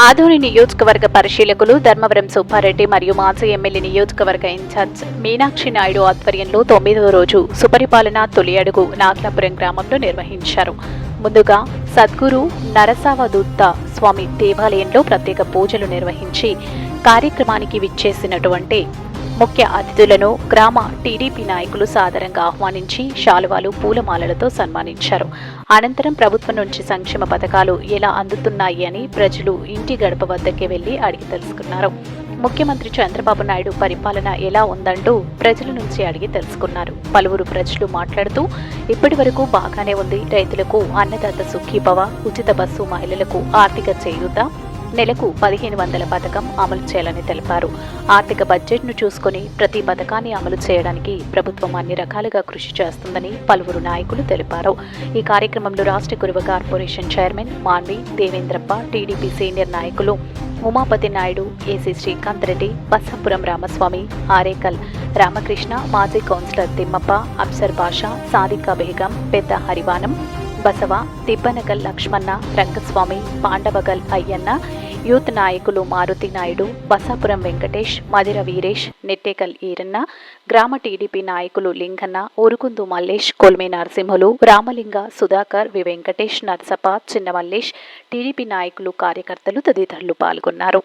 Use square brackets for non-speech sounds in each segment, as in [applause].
ఆదోని నియోజకవర్గ పరిశీలకులు ధర్మవరం సుబ్బారెడ్డి మరియు మాజీ ఎమ్మెల్యే నియోజకవర్గ ఇన్ఛార్జ్ మీనాక్షి నాయుడు ఆధ్వర్యంలో తొమ్మిదవ రోజు సుపరిపాలన తొలి అడుగు నాగలాపురం గ్రామంలో నిర్వహించారు. ముందుగా సద్గురు నరసావదూత్త స్వామి దేవాలయంలో ప్రత్యేక పూజలు నిర్వహించి కార్యక్రమానికి విచ్చేసినటువంటి ముఖ్య అతిథులను గ్రామ టీడీపీ నాయకులు సాదరంగా ఆహ్వానించి శాలువాలు పూలమాలలతో సన్మానించారు. అనంతరం ప్రభుత్వం నుంచి సంక్షేమ పథకాలు ఎలా అందుతున్నాయి అని ప్రజలు ఇంటి గడప వద్దకే వెళ్ళి అడిగి తెలుసుకున్నారు. ముఖ్యమంత్రి చంద్రబాబు నాయుడు పరిపాలన ఎలా ఉందంటూ ప్రజల నుంచి అడిగి తెలుసుకున్నారు. పలువురు ప్రజలు మాట్లాడుతూ ఇప్పటి వరకు బాగానే ఉంది. రైతులకు అన్నదాత సుఖీభవ ఉచిత బస్సు మహిళలకు ఆర్థిక చేయూత నెలకు పదిహేను వందల పథకం అమలు చేయాలని తెలిపారు. ఆర్థిక బడ్జెట్ను చూసుకొని ప్రతి పథకాన్ని అమలు చేయడానికి ప్రభుత్వం అన్ని రకాలుగా కృషి చేస్తుందని పలువురు నాయకులు తెలిపారు. ఈ కార్యక్రమంలో రాష్ట్ర Kuruva corporation chairman Manvi Devendrappa TDP senior నాయకులు ఉమాపతి నాయుడు ఏసీ శ్రీకాంత్ రెడ్డి బస్సాపురం రామస్వామి ఆరేకల్ రామకృష్ణ మాజీ కౌన్సిలర్ తిమ్మప్ప అప్సర్ బాషా సాదికా బేగం పెద్ద హరివానం బసవ తిప్పనగల్ లక్ష్మణ రంగస్వామి పాండవగల్ అయ్యన్న యూత్ నాయకులు మారుతి నాయుడు బసాపురం వెంకటేష్ మదిర వీరేష్ నెట్టేకల్ ఈరన్న గ్రామ టీడీపీ నాయకులు లింగన్న ఊరుకుందు మల్లేష్ కొల్మే నరసింహులు రామలింగ సుధాకర్ వి వెంకటేష్ నర్సప చిన్న మల్లేష్ టీడీపీ నాయకులు కార్యకర్తలు తదితరులు పాల్గొన్నారు.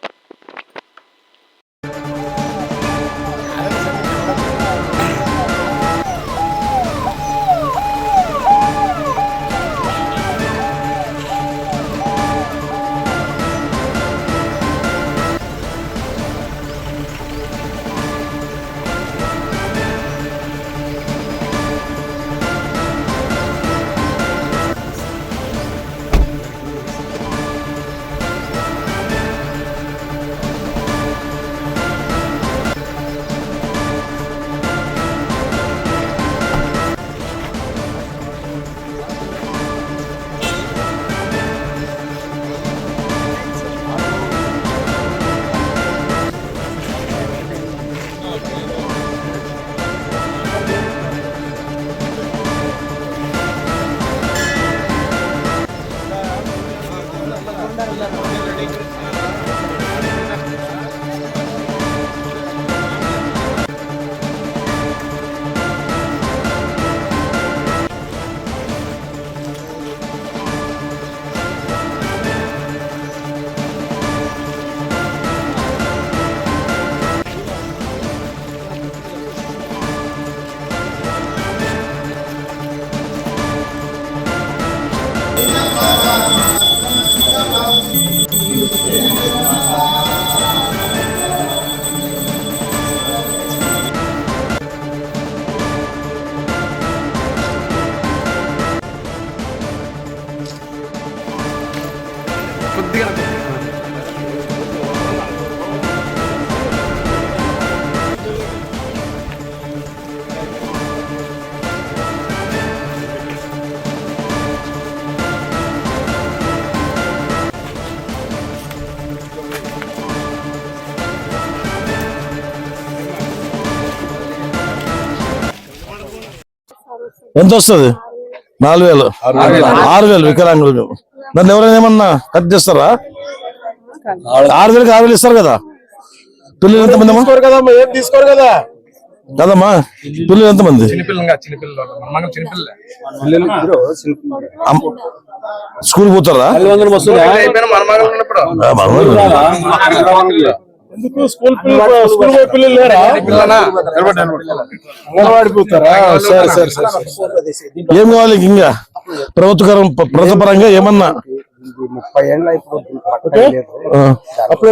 ఎంత వస్తుంది? నాలుగు వేలు. ఆరు వేలు వికలాంగులు. నన్ను ఎవరైనా ఏమన్నా కట్ చేస్తారా? ఆరు వేలకి ఆరు వేలు ఇస్తారు కదా. పిల్లలు ఎంతమంది ఏం తీసుకోరు కదా? కదమ్మా పిల్లలు ఎంతమంది? స్కూల్ పోతారా? ఎందుకు స్కూల్ స్కూల్ పిల్లలు లేరా? సరే సరే సరే. ఏం కావాలి ఇంక ప్రభుత్వకరం ప్రభుత్వపరంగా ఏమన్నా? ముప్పై ఏళ్ళ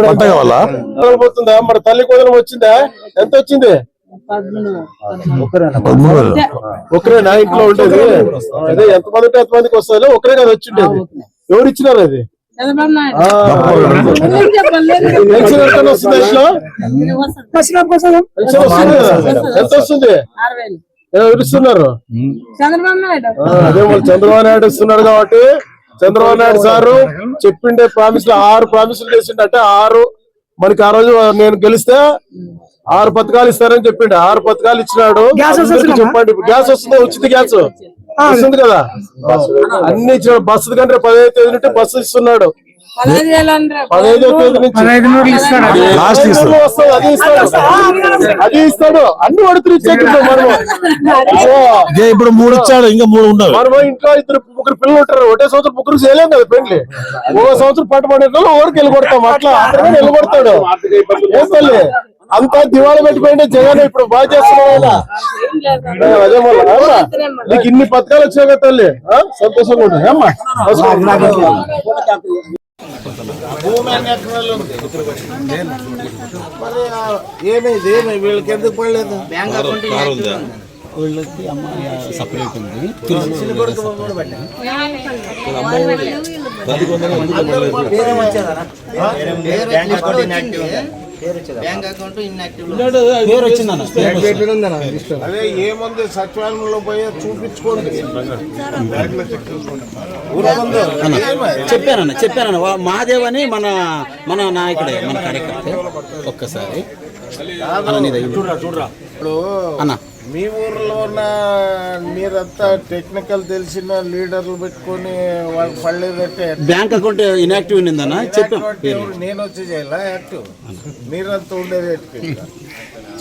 పంట కావాలా? పోతుందా? మరి తల్లి కోదలం వచ్చిందా? ఎంత వచ్చింది? ఒకరేనా ఇంట్లో ఉండేది? అదే ఎంత మంది ఉంటే ఎంతమందికి వస్తుందో ఒకరే కదా వచ్చిండేది. ఎవరు ఇచ్చినారు అది? పెన్షన్ ఎంత వస్తుంది ఎంత ఇస్తున్నారు చంద్రబాబు నాయుడు ఆ, అదే వాళ్ళు చంద్రబాబు నాయుడు ఇస్తున్నారు కాబట్టి చంద్రబాబు నాయుడు సారు చెప్పిండే ప్రామిస్ ఆరు ప్రామిసులు చేసిండట ఆరు మనకి ఆ రోజు నేను గెలిస్తే ఆరు పథకాలు ఇస్తారని చెప్పిండు. ఆరు పథకాలు ఇచ్చినాడు. చెప్పండి. గ్యాస్ వస్తుందా? ఉచిత గ్యాస్ వస్తుంది కదా. అన్ని ఇచ్చినాడు బస్సు కంటే పదహైదు తేదీ నుండి బస్సు ఇస్తున్నాడు. పదహైదు తేదీ నుంచి. వస్తుంది, అది ఇస్తాడు. అది ఇస్తాడు. అన్ని ఇచ్చేట్టు ఇదే ఇప్పుడు మూడు ఇచ్చాడు ఇంకా మూడు ఉండవు. మనము ఇంట్లో ఇద్దరు ముగ్గురు పిల్లలు ఉంటారు. ఒకటే సంవత్సరం ముగ్గురు చేయలేం కదా పెళ్ళి ఒక సంవత్సరం పట్టు పడే వాళ్ళు ఊరికి వెళ్ళగొడతాం అట్లా అతను వెళ్ళగొడతాడు ఏం తల్లి? అంతా దివాళి పెట్టిపోయింటే జగన్ ఇప్పుడు బాగా అదే మళ్ళా అమ్మా, నీకు ఇన్ని పథకాలు వచ్చాయి కదా తల్లి ఆ? సంతోషంగా ఉంటుంది అమ్మా ఏమైంది ఏమి వీళ్ళకి ఎందుకు పడలేదు అదే ఏముంది సచివాలయంలో పోయి చూపించుకోండి. చెప్పానన్న చెప్పానన్న. వా- మాదేవని మన మన నాయకుడే మన కార్యకర్త. ఒక్కసారి. అన్న. మీ ఊర్లో ఉన్న మీరంతా టెక్నికల్ తెలిసిన లీడర్లు పెట్టుకొని వాళ్ళకి పడలేదంటే బ్యాంక్ అకౌంట్ ఇన్యాక్టివ్ నేను వచ్చి చేయాలా? యాక్టివ్ మీరంతా ఉండేది?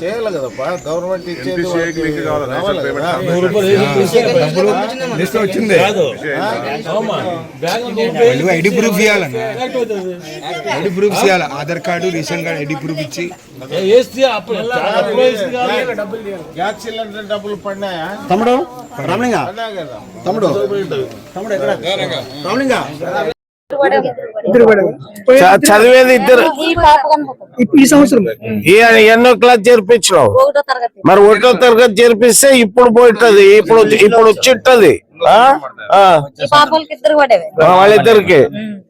చేయాలి కదప్పా? గవర్నమెంట్ ఇచ్చేది. లిస్ట్ వచ్చింది. ఐడి ప్రూఫ్ ఇవ్వాలన్న. ఐడి ప్రూఫ్ ఇవ్వాలి? Aadhaar card ration card ID proof ఇచ్చి. గ్యాస్ సిలిండర్ డబ్బులు పడినాయా? తమ్ముడు? రామలింగ? తమ్ముడు? తమ్ముడు ఎక్కడ? రామలింగ? చదివేది ఇద్దరు. ఈ సంవత్సరం ఎన్నో క్లాస్ చేర్పించినావు? ఒకటో తరగతి. మరి ఒకటో తరగతి చేర్పిస్తే ఇప్పుడు పోయిటది ఇప్పుడు ఇప్పుడు వచ్చిట్టది ఆ? ఆ. ఈ పాపలకి ఇద్దరు పడేవి. ఆ, వాళ్ళిద్దరికి.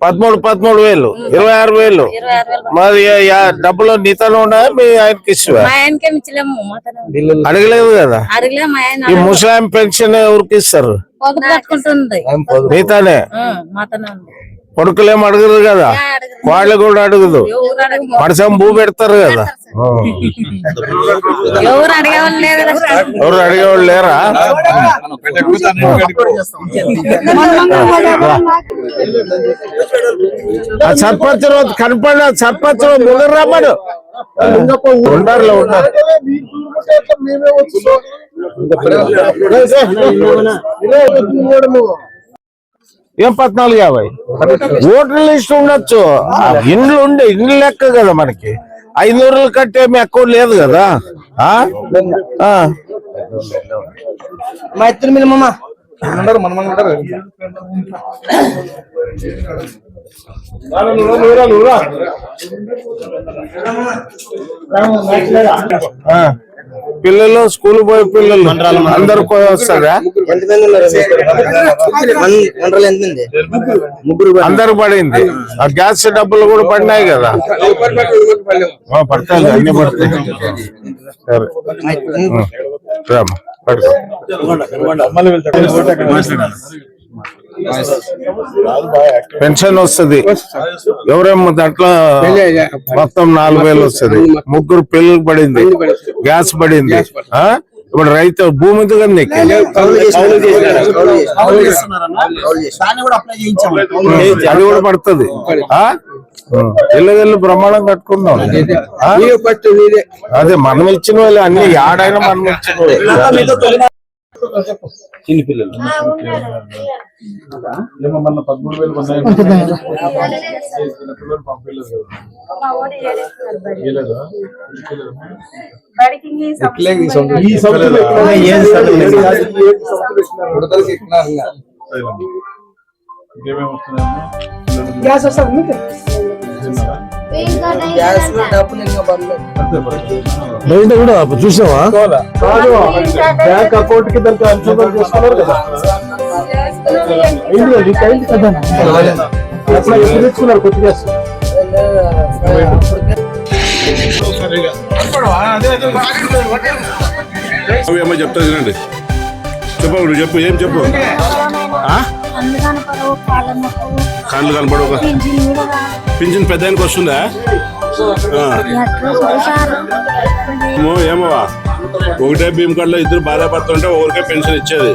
పదమూడు పదమూడు వేలు ఇరవై ఆరు వేలు. మరి డబ్బులు నీతోనే ఉన్నాయా? మీ ఆయనకి అడగలేదు కదా? ఈ ముస్లాం పెన్షన్ ఎవరికి ఇస్తారు? కొడుకులేం అడగరు కదా? వాళ్ళు కూడా అడగదు. మడసం భూ పెడతారు కదా. ఎవరు అడిగేవాళ్ళు లేరా ఆ సర్పంచ్ రోజు కనపడిన సర్పంచ్ రోజు ముందర రమ్మడు ఉండారులే ఉన్నారు ఏం పద్నాలుగు యాభై? ఓటర్ లిస్ట్ ఉండొచ్చు. ఇండ్లు ఉండే ఇండ్లు లెక్క కదా మనకి. ఐనూరు కట్టే మీ అకౌంట్ లేదు కదా. మా ఇద్దరు ఉంటారు. ఆ. పిల్లలు స్కూల్ పోయే పిల్లలు. అందరు పోయి వస్తారా? అందరు పడింది. ఆ గ్యాస్ డబ్బులు కూడా పడినాయి కదా. ఆ, పడతాయి అన్ని పడతాయి. సరే. పడుకో. పెన్షన్ వస్తుంది. ఎవరేమో దాంట్లో మొత్తం నాలుగు వేలు వస్తుంది. ముగ్గురు పిల్లలు పడింది. గ్యాస్ పడింది. ఆ? ఇప్పుడు రైతు భూమి కదా నీకు? దాన్ని కూడా అప్లై చేయించాము? అది కూడా పడుతుంది. ఆ? ఇల్లు ఇల్లు బ్రహ్మాండం కట్టుకున్నాం? అదే మనం ఇచ్చిన వాళ్ళు అన్ని ఆడైనా మనం ఇచ్చిన. చిన్న పిల్లలు పదమూడు వేలు ఉన్నాయి [laughs] వస్తున్నాయమ్మా గ్యాస్ వస్తుంది బయట కూడా చూసావా బ్యాంక్ అకౌంట్కి దానికి అనుసంధానం చేసుకున్నారు కదా. అయింది కదా, నీకు అయింది కదా? అట్లా ఎప్పుడు తెచ్చుకున్నారు కొత్త గ్యాస్? చెప్తా చెప్పు చెప్పు ఏం చెప్పు? కాళ్ళ నొప్పవు కళ్ళు కనపడవు పింఛన్ పెద్ద ఆయనకి వస్తుందా? ఏమో ఏమోవా ఒకటే భీమ్ కార్డులో ఇద్దరు భార్య భర్త ఉంటే ఒకరికే పెన్షన్ ఇచ్చేది.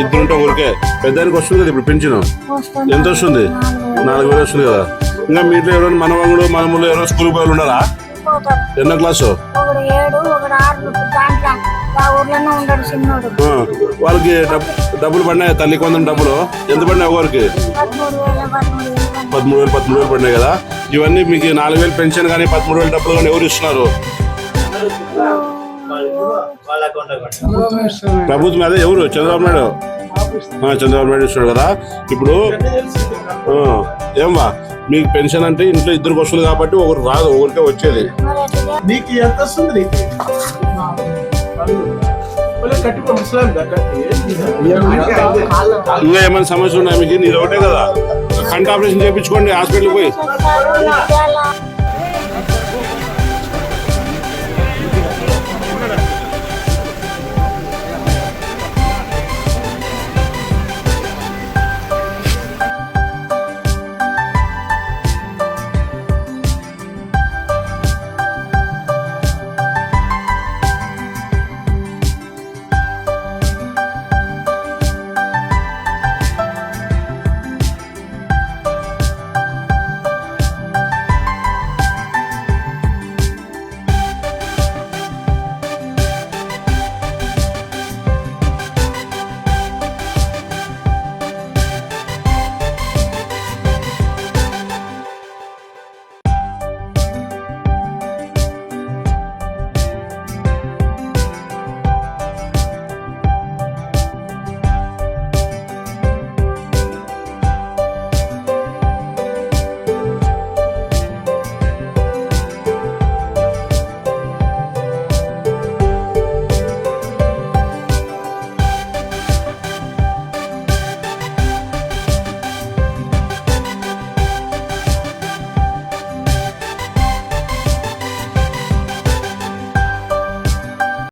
ఇద్దరుంటే ఊరికే పెద్దానికి వస్తుంది కదా ఇప్పుడు పెంచిన వస్తుంది. ఎంత వస్తుంది? నాలుగు వేలు. వస్తుంది కదా? ఇంకా మీ ఇంట్లో ఎవరైనా మనవంగుడు మనములు ఎవరైనా స్కూల్ పోయి ఉన్నారా? పోతారు ఎన్నో క్లాసు? ఒకడు ఏడు ఒకడు ఆరు దాంట్లో. ఆ ఊర్లోనే ఉండడు చిన్నోడు. ఆ, వాళ్ళకి డబ్- డబ్బులు పడినాయి తల్లి కొందరు డబ్బులు. ఎంత పడినాయి ఒకరికి పదమూడు వేల పదమూడు వేలు. పదమూడు వేలు పదమూడు వేలు పడినాయి కదా. ఇవన్నీ మీకు నాలుగు వేలు పెన్షన్ కానీ పదమూడు వేలు డబ్బులు కానీ ఎవరు ఇస్తున్నారు? ప్రభుత్వం అదే ఎవరు? చంద్రబాబు నాయుడు. చంద్రబాబు నాయుడు ఇస్తున్నాడు కదా. ఇప్పుడు ఏమ్మా మీకు పెన్షన్ అంటే ఇంట్లో ఇద్దరికి వస్తుంది కాబట్టి ఒకరు రాదు ఒకరికే వచ్చేది. నీకు ఎంత వస్తుంది ఇంకా ఏమైనా సమస్య ఉన్నాయి మీకు? నీది ఒకటే కదా. కంటి ఆపరేషన్ చేయించుకోండి హాస్పిటల్కి పోయి.